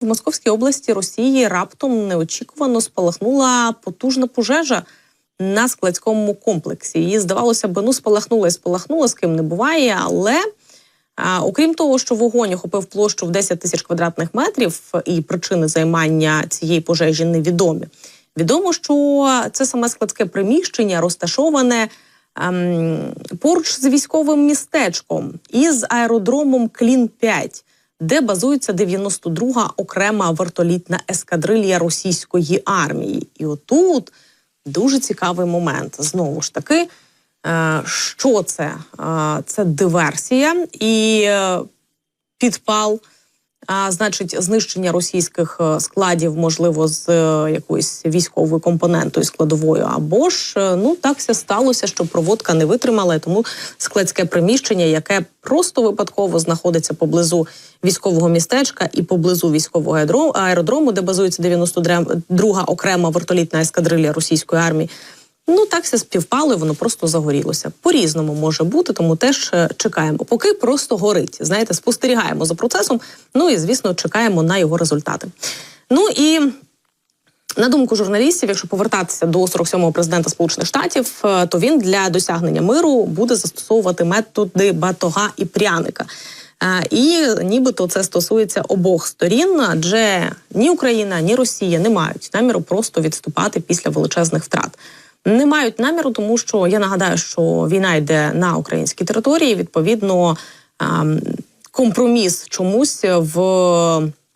В Московській області Росії раптом неочікувано спалахнула потужна пожежа на складському комплексі. Її здавалося б, ну спалахнула і спалахнула, з ким не буває. Але а, окрім того, що вогонь охопив площу в 10 тисяч квадратних метрів, і причини займання цієї пожежі невідомі. Відомо, що це саме складське приміщення розташоване ем, поруч з військовим містечком і з аеродромом Клін 5 де базується 92-га окрема вертолітна ескадрилья російської армії. І отут дуже цікавий момент. Знову ж таки, е, що це? Е, Це диверсія і е, підпал. А значить, знищення російських е, складів, можливо, з е, якоюсь військовою компонентою складовою, або ж е, ну так все сталося, що проводка не витримала, тому складське приміщення, яке просто випадково знаходиться поблизу військового містечка і поблизу військового аеродрому, де базується 92-га окрема вертолітна ескадрилья російської армії. Ну так все співпало, і воно просто загорілося. По-різному може бути, тому теж е, чекаємо. Поки просто горить. Знаєте, спостерігаємо за процесом. Ну і звісно, чекаємо на його результати. Ну і на думку журналістів, якщо повертатися до 47-го президента Сполучених Штатів, е, то він для досягнення миру буде застосовувати методи батога і пряника. Е, І нібито це стосується обох сторін, адже ні Україна, ні Росія не мають наміру просто відступати після величезних втрат. Не мають наміру, тому що я нагадаю, що війна йде на українській території. Відповідно, ем, компроміс чомусь в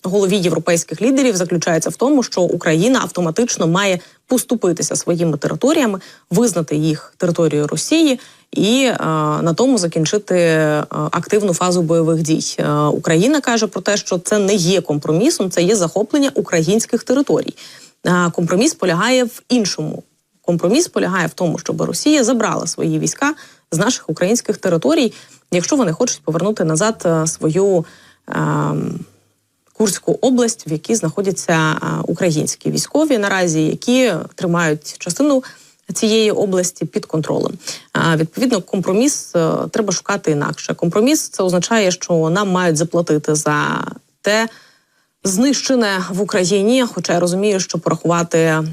голові європейських лідерів заключається в тому, що Україна автоматично має поступитися своїми територіями, визнати їх територією Росії і е, на тому закінчити е, активну фазу бойових дій. Е, Україна каже про те, що це не є компромісом, це є захоплення українських територій. Е, компроміс полягає в іншому. Компроміс полягає в тому, щоб Росія забрала свої війська з наших українських територій, якщо вони хочуть повернути назад е, свою. Е, Курську область, в якій знаходяться е, українські військові наразі, які тримають частину цієї області під контролем. А відповідно, компроміс е, треба шукати інакше. Компроміс це означає, що нам мають заплатити за те. Знищене в Україні, хоча я розумію, що порахувати е,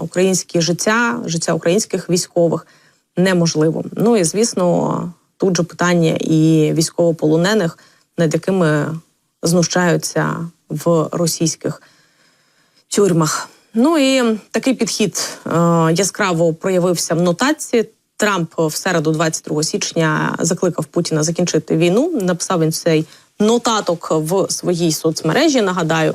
українське життя, життя українських військових неможливо. Ну і звісно, тут же питання і військовополонених, над якими знущаються в російських тюрмах. Ну і такий підхід е, яскраво проявився в нотації. Трамп в середу, 22 січня, закликав Путіна закінчити війну. Написав він цей нотаток в своїй соцмережі. Нагадаю,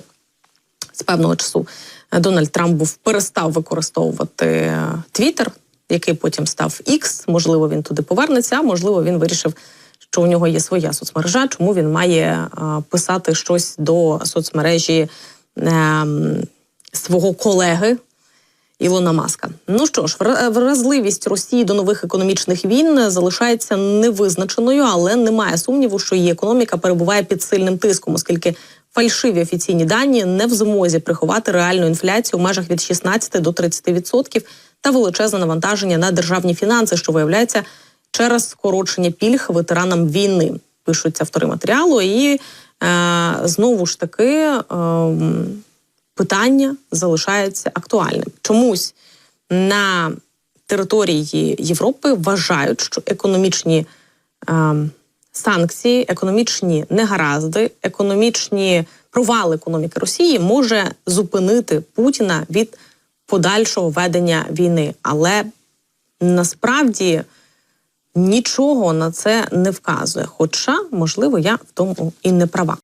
з певного часу Дональд Трамп був перестав використовувати Твіттер, який потім став X. Можливо, він туди повернеться. а Можливо, він вирішив що у нього є своя соцмережа, чому він має писати щось до соцмережі е, свого колеги Ілона Маска. Ну що ж, вразливість Росії до нових економічних війн залишається невизначеною, але немає сумніву, що її економіка перебуває під сильним тиском, оскільки фальшиві офіційні дані не в змозі приховати реальну інфляцію в межах від 16 до 30% та величезне навантаження на державні фінанси, що виявляється через скорочення пільг ветеранам війни. Пишуться автори матеріалу, і е, знову ж таки е, питання залишається актуальним. Чомусь на території Європи вважають, що економічні е, санкції, економічні негаразди, економічні провали економіки Росії може зупинити Путіна від подальшого ведення війни, але насправді нічого на це не вказує. Хоча, можливо, я в тому і не права.